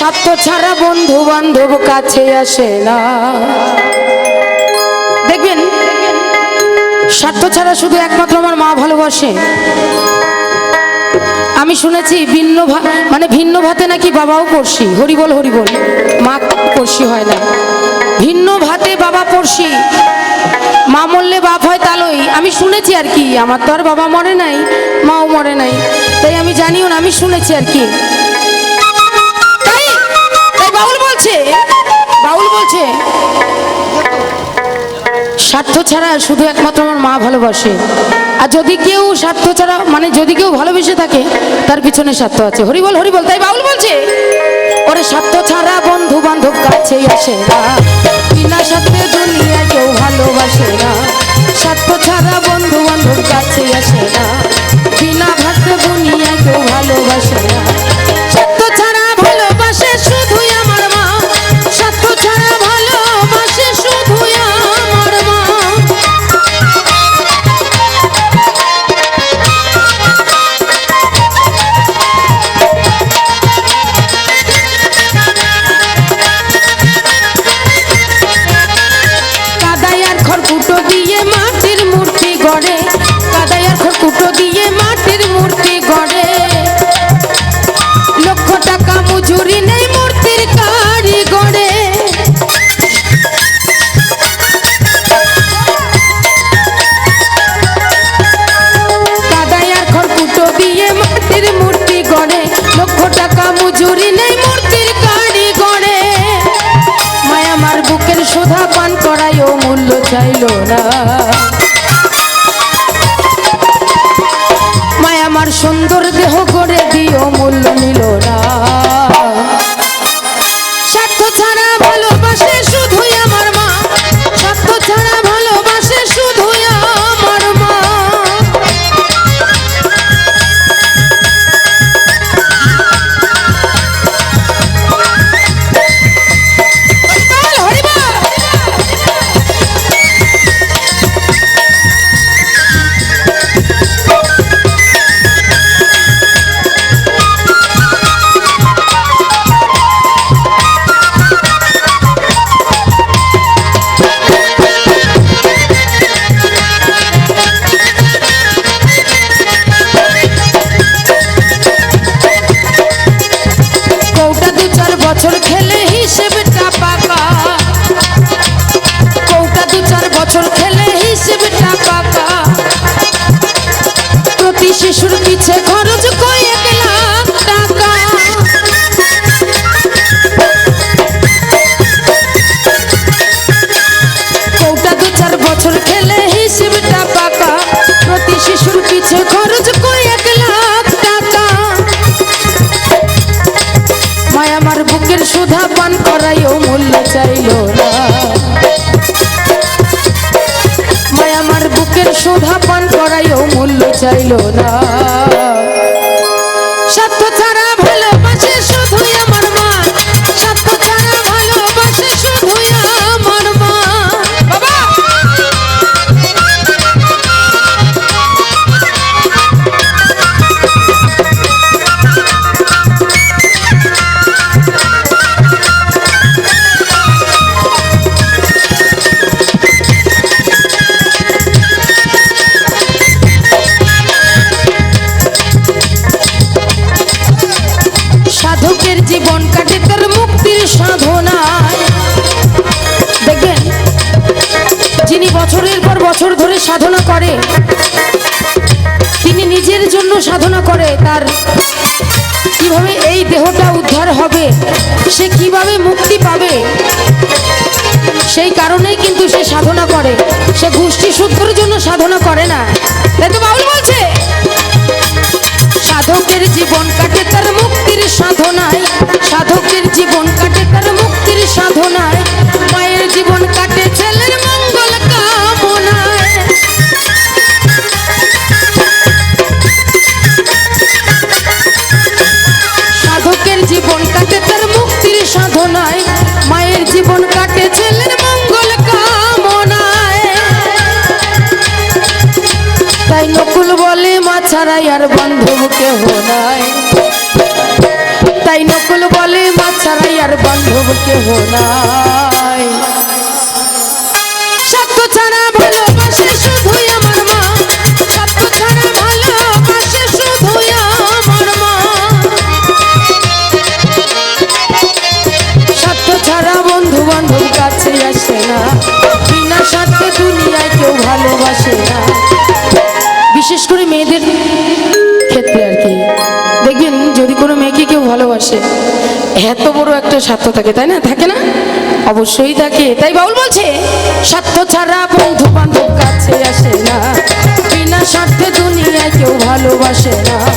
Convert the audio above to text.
স্বার্থ ছাড়া বন্ধু বান্ধব কাছে আসে না। দেখবেন, স্বার্থ ছাড়া শুধু একমাত্র আমার মা ভালোবাসে। আমি শুনেছি ভিন্ন মানে ভিন্ন ভাতে নাকি বাবাও পড়শি। হরিবল হরিবল মা পড়শি হয় না। ভিন্ন ভাতে বাবা পড়শি। মা মরলে বাপ হয় তালই। আমি শুনেছি আর কি। আমার তো আর বাবা মরে নাই, মাও মরে নাই। তাই আমি জানিও না, আমি শুনেছি আর কি। বাউল বলছে বাউল বলছে, স্বার্থ ছাড়া শুধু একমাত্র আমার মা ভালোবাসে। আর যদি কেউ স্বার্থ ছাড়া মানে যদি কেউ ভালোবেসে থাকে, তার পিছনে স্বার্থ আছে। হরিবল হরিবল তাই বাউল বলছে, ওরে স্বার্থ ছাড়া বন্ধু বান্ধব কাছে আসে না। বিনা স্বার্থে দুনিয়া কেউ ভালোবাসে না। স্বার্থ ছাড়া বন্ধু বান্ধব কাছে আসে না। বিনা ভাতে দুনিয়া কেউ ভালোবাসে না। বুকের পান করায়ও মূল্য চাইল না। মায়া আমার সুন্দর শিশুর পিছে খরচ কয়েক লাখ টাকা। কৌটা দু চার বছর খেলে হিসেবটা পাকা। প্রতি শিশুর পিছে খরচ কয়েক লাখ টাকা। মায় আমার বুকের সুধা পান করাইও মূল্য চাইল না। মায় আমার বুকের সুধা চাইল না। যিনি বছরের পর বছর ধরে সাধনা করে, তিনি নিজের জন্য সাধনা করে, তার কীভাবে এই দেহটা উদ্ধার হবে, সে কীভাবে মুক্তি পাবে, সেই কারণেই কিন্তু সে সাধনা করে। সে গোষ্ঠী শুদ্ধর জন্য সাধনা করে না। তাই তো বাউল বলছে? ছাড়াই আর বন্ধু কেহ নাই। তাই নকল বলে মা ছাড়াই আর বন্ধু কেহ নাই। স্বার্থ থাকে, তাই না? থাকে না? অবশ্যই থাকে। তাই বাউল বলছে, স্বার্থ ছাড়া বন্ধু বান্ধব কাছে আসে না। বিনা স্বার্থে দুনিয়ায় কেউ ভালোবাসে না।